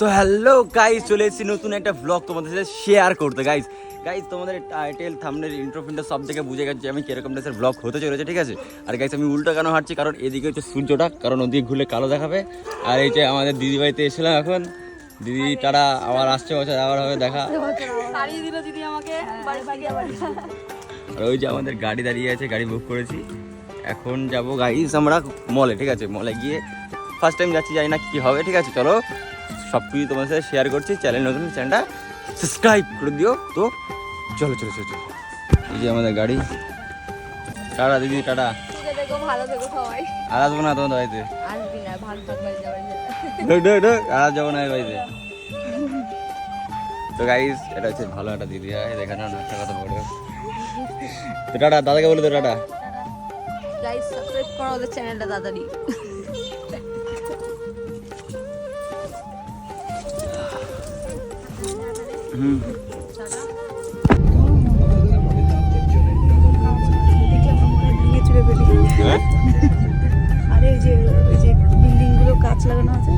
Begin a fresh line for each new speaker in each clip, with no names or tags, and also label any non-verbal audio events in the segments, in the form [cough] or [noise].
তো hello guys চলে এসেছি নতুন একটা ব্লগ তোমাদের সাথে শেয়ার করতে। গাইজ গাইজ তোমাদের টাইটেল থামনের ইন্ট্রো ফিন্টার সব থেকে বুঝে গেছে আমি কীরকম ড্রেসের ব্লগ হতে চলেছে ঠিক আছে? আর গাইজ আমি উল্টো কেন হাঁটছি? কারণ এদিকে হচ্ছে সূর্যটা কারণ ওদিকে ঘুরলে কালো দেখাবে। আর এই যে আমাদের দিদি বাড়িতে এসেছিলাম এখন। দিদি তারা আবার আসছে বছর আবার হবে দেখা। আর ওই যে আমাদের গাড়ি দাঁড়িয়ে আছে গাড়ি বুক করেছি। এখন যাব গাইজ আমরা মলে ঠিক আছে? মলে গিয়ে ফার্স্ট টাইম যাচ্ছি জানি না কি হবে ঠিক আছে? চলো। সব কিছু তোমার সাথে শেয়ার করছি চ্যানেল নতুন চ্যানেলটা সাবস্ক্রাইব করে দিও। তো চলো চলো চলো চলো। এই যে আমাদের গাড়ি। টাটা দিদি টাটা। আর আসব না তোমাদের বাড়িতে? আর যাব না বাড়িতে। তো গাইজ এটা হচ্ছে ভালো একটা দিদি হয় দেখে না একটা কথা বড় তো টাটা দাদাকে বলে তো টাটা।
গাইস সাবস্ক্রাইব করো ওদের চ্যানেলটা তাড়াতাড়ি।
আরে যে যে বিল্ডিংগুলো কাঁচ লাগানো আছে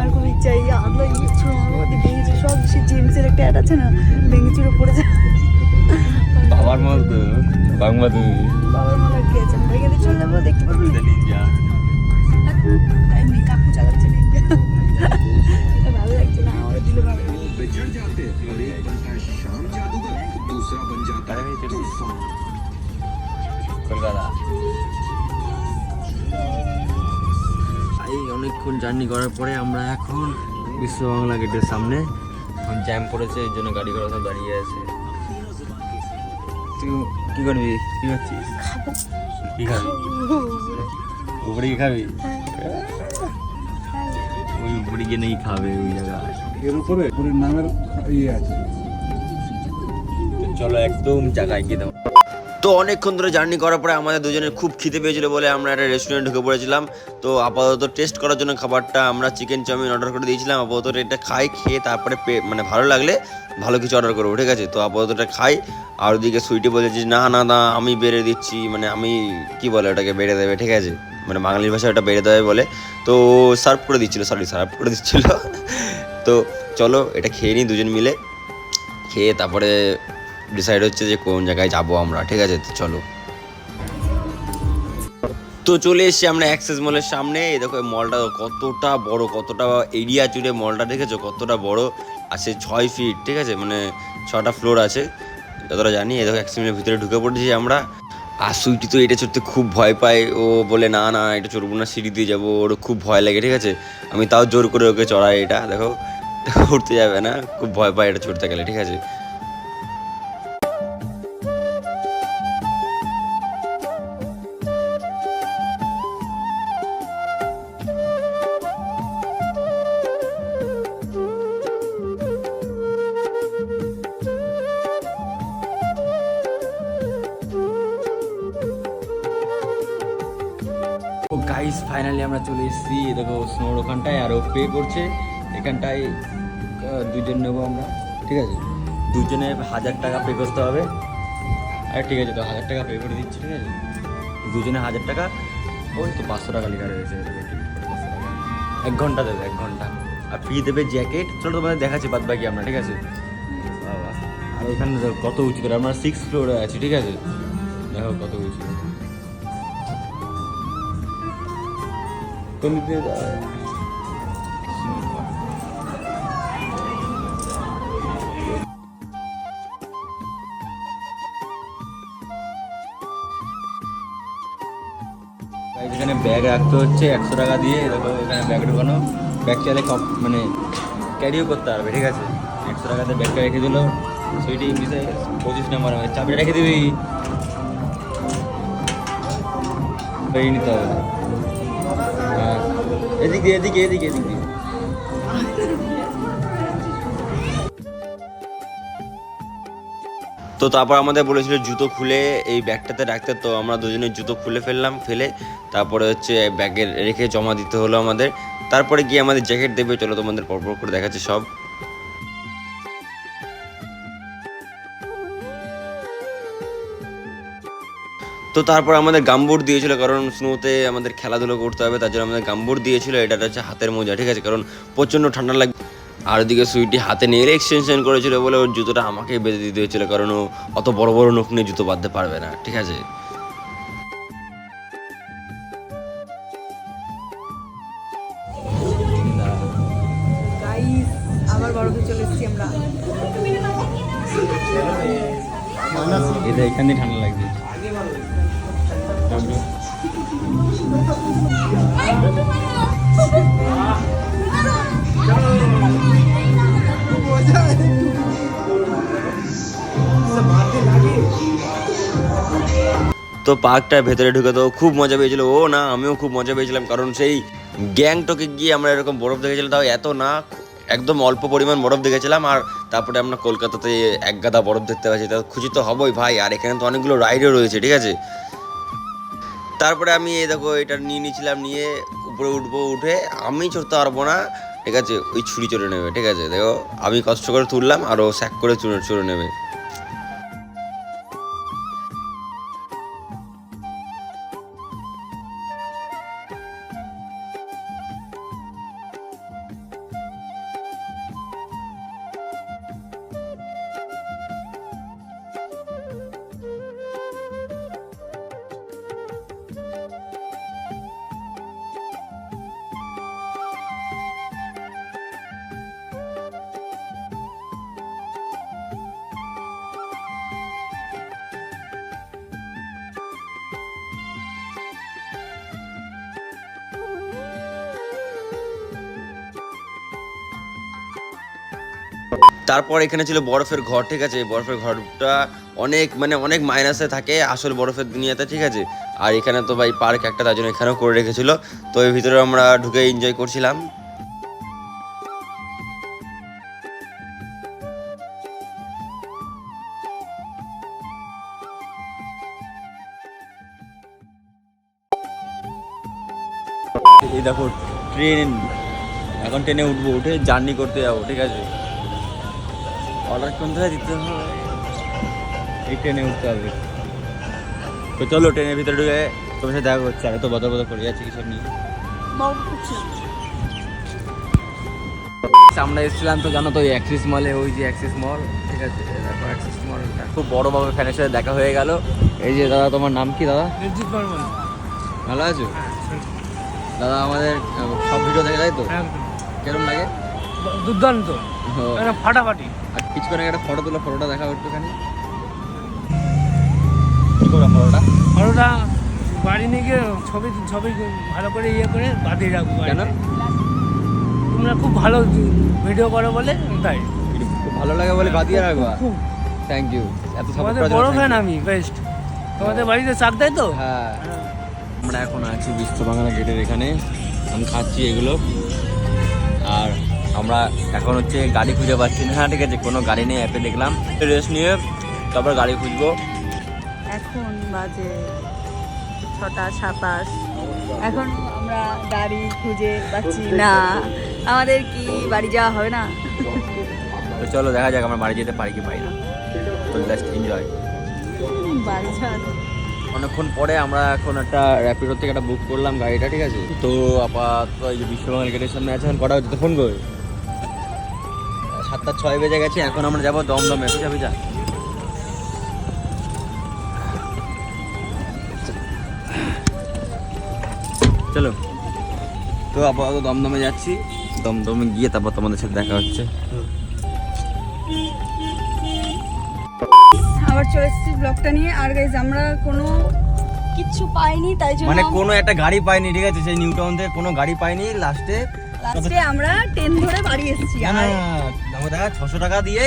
আর খুব ইচ্ছা এই মারবো দিয়ে ভেঙেছে সব সে জেমসের একটা অ্যাড আছে না ভেঙে চুরে পড়ে যায়
বাবার মতো বাংলা তুমি।
বাবার মনে হয় কি আছে ভেঙে দিয়ে চলে যাব দেখতে পারবি এমনি কাকু চালাচ্ছে ভালো লাগছে।
बिछड़ जाते हैं और एक बनता है शाम जादूगर दूसरा बन जाता है तूफान
কলকাতা এই অনেকক্ষণ জার্নি করার পরে আমরা এখন বিশ্ব বাংলা গেটের সামনে এখন জ্যাম পড়েছে এই জন্য গাড়ি ঘোড়া সব দাঁড়িয়ে আছে তুই কি করবি কি খাচ্ছিস কি খাবি উপরে কি খাবি ওই উপরে গিয়ে নাকি খাবে ওই জায়গায়
এর উপরে? পুরীর নামের ইয়ে আছে।
চলো একদম জায়গায় গিয়ে দাও। তো অনেকক্ষণ ধরে জার্নি করার পরে আমাদের দুজনের খুব খিদে পেয়েছিল বলে আমরা একটা রেস্টুরেন্ট ঢুকে পড়েছিলাম। তো আপাতত টেস্ট করার জন্য খাবারটা আমরা চিকেন চাউমিন অর্ডার করে দিয়েছিলাম। আপাতত এটা খাই খেয়ে তারপরে পে- মানে ভালো লাগলে ভালো কিছু অর্ডার করব ঠিক আছে? তো আপাতত এটা খাই। আর ওদিকে সুইটি বলেছে না না না আমি বেড়ে দিচ্ছি। মানে আমি কি বলে ওটাকে বেড়ে দেবে ঠিক আছে? মানে বাঙালির ভাষায় ওটা বেড়ে দেবে বলে। তো সার্ভ করে দিচ্ছিল সরি সার্ভ করে দিচ্ছিল। তো চলো, এটা খেয়ে নিই দুজন মিলে। খেয়ে তারপরে ডিসাইড হচ্ছে যে কোন জায়গায় যাব আমরা, ঠিক আছে? তো চলো। তো চলে এসেছি আমরা অ্যাক্সেস মলের সামনে। এই দেখো মলটা কতটা বড়, কতটা এরিয়া জুড়ে মলটা দেখেছ? কতটা বড়? আছে ছয় ফিট ঠিক আছে? মানে ছটা ফ্লোর আছে। যতটা জানি, এই দেখো অ্যাক্সেস মলের ভিতরে ঢুকে পড়েছি আমরা। আর সুইটি তো এটা চড়তে খুব ভয় পায়। ও বলে, না না, এটা চড়বো না, সিঁড়ি দিয়ে যাব। ওর খুব ভয় লাগে, ঠিক আছে? আমি তাও জোর করে ওকে চড়াই এটা, দেখো [laughs] উঠতে যাবে না, খুব ভয় পায় এটা চড়তে গেলে, ঠিক আছে? আমরা চলে এসেছি দেখো স্নোর ওখানটায় আর ও পে করছে। এখানটায় দুজন নেব আমরা ঠিক আছে? দুজনে হাজার টাকা পে করতে হবে। আর ঠিক আছে তো হাজার টাকা পে করে দিচ্ছি ঠিক আছে? দুজনে হাজার টাকা ওই তো পাঁচশো টাকা লেখা রয়েছে এই দেখো, ticket করে 500 টাকা। এক ঘণ্টা দেবে এক ঘণ্টা। আর ফ্রি দেবে জ্যাকেট চলো তোমাদের দেখাচ্ছি বাদ বাকি আমরা ঠিক আছে? আর দেখো কত উঁচু করে আমরা সিক্স ফ্লোরে আছি ঠিক আছে? দেখো কত উঁচু যাওয়া এখানে ব্যাগ রাখতে হচ্ছে একশো টাকা দিয়ে। দেখো, এখানে ব্যাগ ঢোকানো। ব্যাগ চাইলে কম মানে ক্যারিও করতে পারবে, ঠিক আছে? একশো টাকাতে ব্যাগটা রেখে দিল। সুইটি ইংলিশে পঁচিশ নাম্বার চাবি রেখে দিবি? নিতে হবে। এদিক দিয়ে এদিকে এদিকে, এদিক। দিয়ে তো তারপর আমাদের বলেছিল জুতো খুলে এই ব্যাগটাতে রাখতে, তো আমরা দুজনে জুতো খুলে ফেললাম, ফেলে তারপরে হচ্ছে ব্যাগে রেখে জমা দিতে হলো আমাদের। তারপরে গিয়ে আমাদের জ্যাকেট দেবে, চলো তোমাদের পরপর করে দেখাচ্ছে সব। তো তারপর আমাদের গাম্বুট দিয়েছিল কারণ স্নোতে আমাদের খেলাধুলো করতে হবে তার জন্য আমাদের গাম্বুট দিয়েছিল এটা হচ্ছে হাতের মোজা ঠিক আছে? কারণ প্রচণ্ড ঠান্ডা লাগবে
আর ওদিকে সুইটি হাতে নেল এক্সটেনশন করেছিল বলে ওর জুতোটা আমাকে বেঁধে দিতে হয়েছিল কারণ ও অত বড় বড় নখ নিয়ে জুতো বাঁধতে পারবে না ঠিক আছে?
আবার বরফে চলে এসেছি আমরা।
এটা এখানে ঠান্ডা লাগবে।
তো পার্কটার ভেতরে ঢুকে তো খুব মজা পেয়েছিল। ও না, আমিও খুব মজা পেয়েছিলাম, কারণ সেই গ্যাংটকে গিয়ে আমরা এরকম বরফ দেখেছিলাম, তাও এত না, একদম অল্প পরিমাণ বরফ দেখেছিলাম, আর তারপরে আমরা কলকাতাতে এক গাদা বরফ দেখতে পাচ্ছি, তা খুশি তো হবই ভাই, আর এখানে তো অনেকগুলো রাইডও রয়েছে, ঠিক আছে? তারপরে আমি এই দেখো, এটা নিয়ে নিয়েছিলাম, নিয়ে উপরে উঠবো, উঠে আমি চড়তে পারব না, ঠিক আছে? ওই ছুরি চড়ে নেবে, ঠিক আছে? দেখো, আমি কষ্ট করে তুললাম, আর ও স্যাক করে চড়ে চড়ে নেবে। তারপর এখানে ছিল বরফের ঘর, ঠিক আছে? বরফের ঘরটা অনেক মানে অনেক মাইনাসে থাকে আসল বরফের দুনিয়াতে, ঠিক আছে? আর এখানে তো ভাই পার্ক একটা, তার জন্য এখানেও করে রেখেছিল। তো এর ভিতরে আমরা ঢুকে এনজয় করছিলাম।
এই দেখো ট্রেন এখন ট্রেনে উঠবো, উঠে জার্নি করতে যাব, ঠিক আছে? অর্ডার কোনটায় দিতে হবে এই ট্রেনে উঠতে হবে। তো চলো ট্রেনের ভিতরে ঢুকে তোমার সাথে দেখা করছে। আমি তো বদল বদল করে যাচ্ছি কিছু নিয়ে। আমরা এসেছিলাম তো জানো তো ওই অ্যাক্সিস মলে ওই যে অ্যাক্সিস মল ঠিক আছে? দেখো অ্যাক্সিস মলটা খুব বড়োভাবে ফ্যানের সাথে দেখা হয়ে গেল। এই যে দাদা তোমার নাম কি দাদা? ভালো আছো? দাদা আমাদের সব ভিডিও দেখে তাই তো? কেরম লাগে?
দুর্দান্ত। ফাটাফাটি।
আর কিছুক্ষণ আগে একটা ফটো তুলো ফটোটা দেখাও একটুখানি। কি ফটোটা
ফটোটা বাড়ি নিয়ে গিয়ে ছবি ছবি ভালো করে ইয়ে করে বাঁধিয়ে রাখব
কেন?
তোমরা খুব ভালো ভিডিও করো বলে তাই।
খুব ভালো লাগে বলে বাদিয়ে রাখবা?
খুব
থ্যাংক ইউ এত সাপোর্ট
তোমাদের
করার
বড় ফ্যান আমি বেস্ট তোমাদের বাড়িতে চাক দেয় তো?
হ্যাঁ। আমরা এখন আছি বিশ্ব বাংলা গেটের এখানে। আমি খাচ্ছি এগুলো। আমরা এখন হচ্ছে গাড়ি খুঁজে পাচ্ছি না। হ্যাঁ ঠিক আছে কোনো গাড়ি নেই অ্যাপে দেখলাম। রেস্ট নিয়ে তারপর গাড়ি খুঁজবো।
এখন বাজে ছটা সাতাশ। এখন আমরা গাড়ি খুঁজে পাচ্ছি না। আমাদের কি বাড়ি যাওয়া হবে না?
তো চলো দেখা যাক আমরা বাড়ি যেতে পারি কি পারি না। তো জাস্ট এনজয়
বাড়ি যাওয়া
অনেকক্ষণ পরে আমরা এখন একটা র্যাপিডো থেকে একটা বুক করলাম গাড়িটা ঠিক আছে? তো আপাতত এই যে বিশ্ববাঙাল গেটের সামনে আছে এখন কটা হচ্ছে তো ফোন করি সাতটা ছয় বেজে গেছে এখন আমরা যাব দমদমে। আছে যা। চলো। তো আপাতত দমদমে যাচ্ছি। দমদমে গিয়ে তারপর তোমাদের সাথে দেখা হচ্ছে।
আবার চলে এসেছি ব্লগটা নিয়ে। আর গাইজ আমরা কোনো কিচ্ছু পাইনি তাই জন্য
মানে কোনো একটা গাড়ি পাইনি ঠিক আছে? সেই নিউ টাউন থেকে কোনো গাড়ি পাইনি লাস্টে
লাস্টে আমরা ট্রেন ধরে বাড়ি এসেছি আর
দেখা ছশো টাকা দিয়ে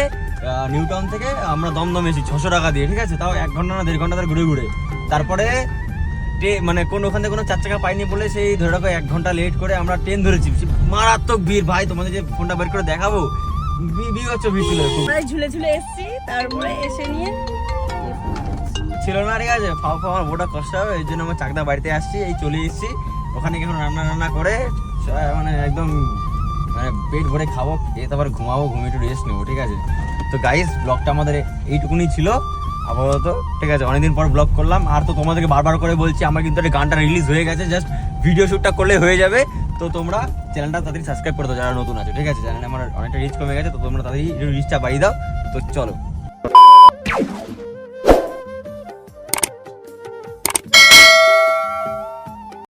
নিউ টাউন থেকে আমরা দমদম এসেছি ছশো টাকা দিয়ে ঠিক আছে? তাও এক ঘণ্টা না দেড় ঘণ্টা ধরে ঘুরে ঘুরে। তারপরে মানে কোন ওখান থেকে কোনো চার চাকা পাইনি বলে সেই ধরে রাখো এক ঘণ্টা লেট করে আমরা ট্রেন ধরেছি। মারাত্মক ভিড় ভাই তোমাদের যে ফোনটা বের করে দেখাবো বি- বিভৎস ভিড় ছিল
ঝুলে ঝুলে এসেছি তারপরে এসে নিয়ে
ছিল না ঠিক আছে? ফাও ফাও আমার ওটা কষ্ট হবে এই জন্য আমার চাকদা বাড়িতে আসছি এই চলে এসেছি। ওখানে এখন রান্না রান্না করে মানে একদম মানে পেট ভরে খাব, খেয়ে তারপর ঘুমাবো, ঘুমিয়ে একটু রেস্ট নেব, ঠিক আছে? তো গাইস ব্লগটা আমাদের এইটুকুনি ছিল, আপাতত, ঠিক আছে? অনেকদিন পর ব্লগ করলাম, আর তো তোমাদেরকে বারবার করে বলছি, আমার কিন্তু একটা গানটা রিলিজ হয়ে গেছে জাস্ট ভিডিও শ্যুটটা করলে হয়ে যাবে। তো তোমরা চ্যানেলটা তাড়াতাড়ি সাবস্ক্রাইব করে দাও, যারা নতুন আছে, ঠিক আছে? চ্যানেলে আমার অনেকটা রিচ কমে গেছে, তো তোমরা তাড়াতাড়ি রিচটা বাড়িয়ে দাও। তো চলো।